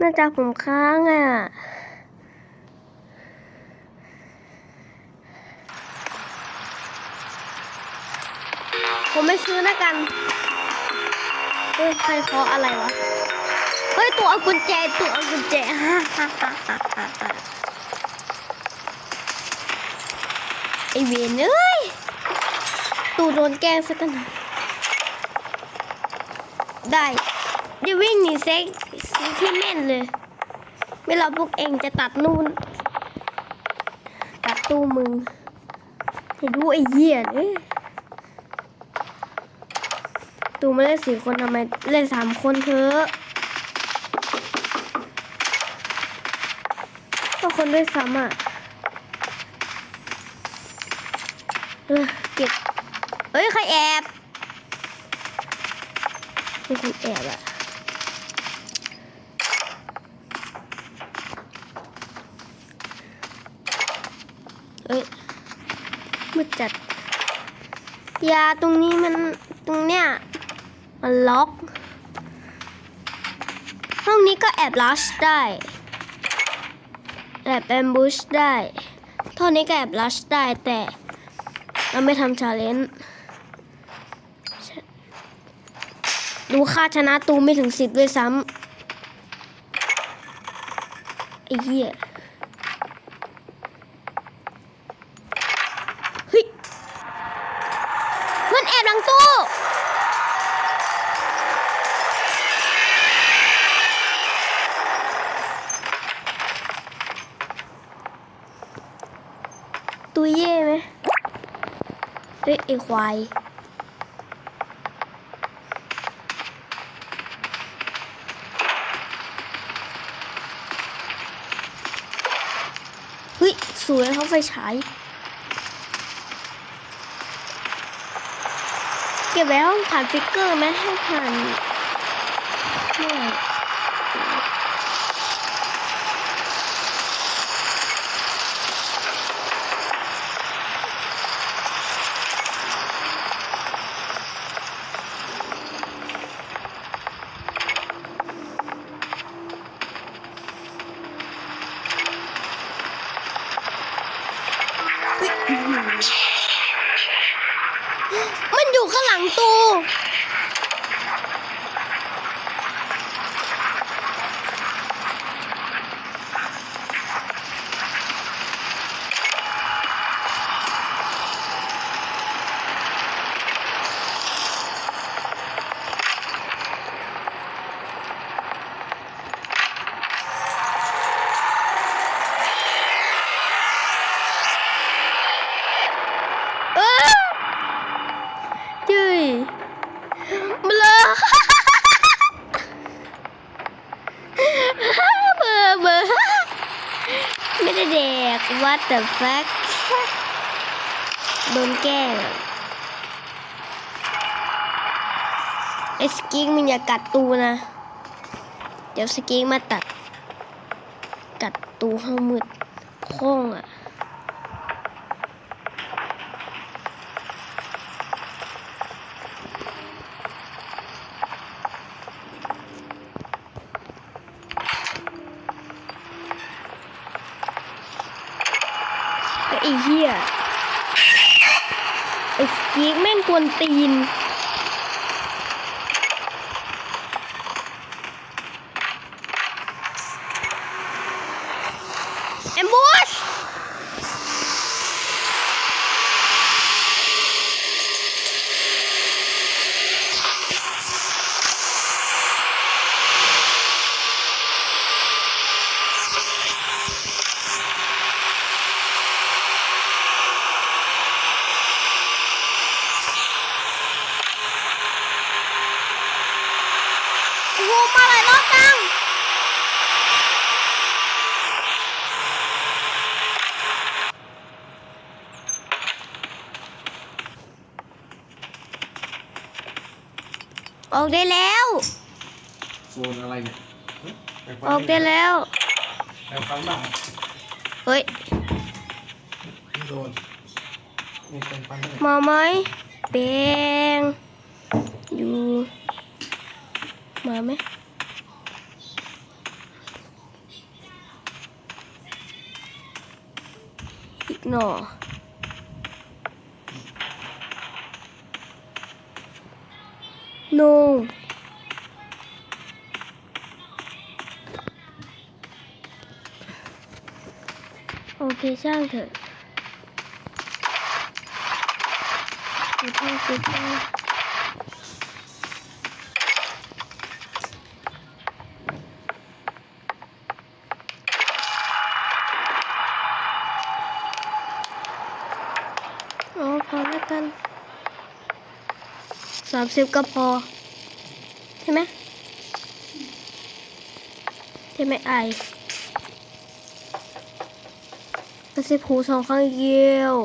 น่าจะผมค้างอะผมไม่ซื้อนะกัน เฮ้ย ใครเคาะอะไรวะ เฮ้ย ตัวเอากุญแจ ตัวเอากุญแจฮ่าฮ่าฮ่าฮ่าฮ่าไอเวนเอ้ยตูโดนแกล้งซะกันหน่อยได้เดี๋ยววิ่งหนีเซ็ก ที่แม่นเลยไม่รอพวกเองจะตัดนู่น ตัดตู้มึงให้ดูไอ้เหี้ยเลยตูไม่เล่นสี่คนทำไมเล่นสามคนเถอะก็คนด้วยซ้ำอะเออเก็บเอ้ย ใครแอบมีคนแอบอะ เอ้ยมืดจัด ยาตรงนี้มันตรงเนี้ยมันล็อก ห้องนี้ก็แอบลัชได้แอบแอมบูชได้เท่านี้ก็แอบลัชได้แต่เราไม่ทำชาเลนจ์ดูค่าชนะตูไม่ถึงสิบด้วยซ้ำไอ้เหี้ย เฮ้ย มัน แอบหลังตู้ตู้เย่ไหมเฮ้ยไอควายเฮ้ยสวยเขาไฟฉาย ก็บไว้ห้องผ่านฟิกเกอร์ไหมให้ผ่านไม่มันอยู่ ข้างหลังตู เออจุยเบลอ เบอร์เบอร์ ไม่ได้เด็ก what the fuck โดนแก้ไอ้สกิ้งมันอย่ากัดตูนะ เดี๋ยวสกิ้งมาตัด กัดตูห้องมืดโค้งอะ ไอ้เหี้ยไอ้สกีแม่งกวนตีนแอมบูช โอ้โหมาหลายรอบจังออกได้แล้ว โซนอะไรเนี่ยแปลงฟันออกได้แล้วแปลงฟันบ้างเฮ้ยที่โดนนี่แปลงฟันด้วยมาไหมแบงอยู่ mame. No. No. Okay, shelter. Okay, shelter. กันสามสิบก็พอ ใช่ไหมใช่ไหมไอกระซิบหูสองข้างเยี่ยว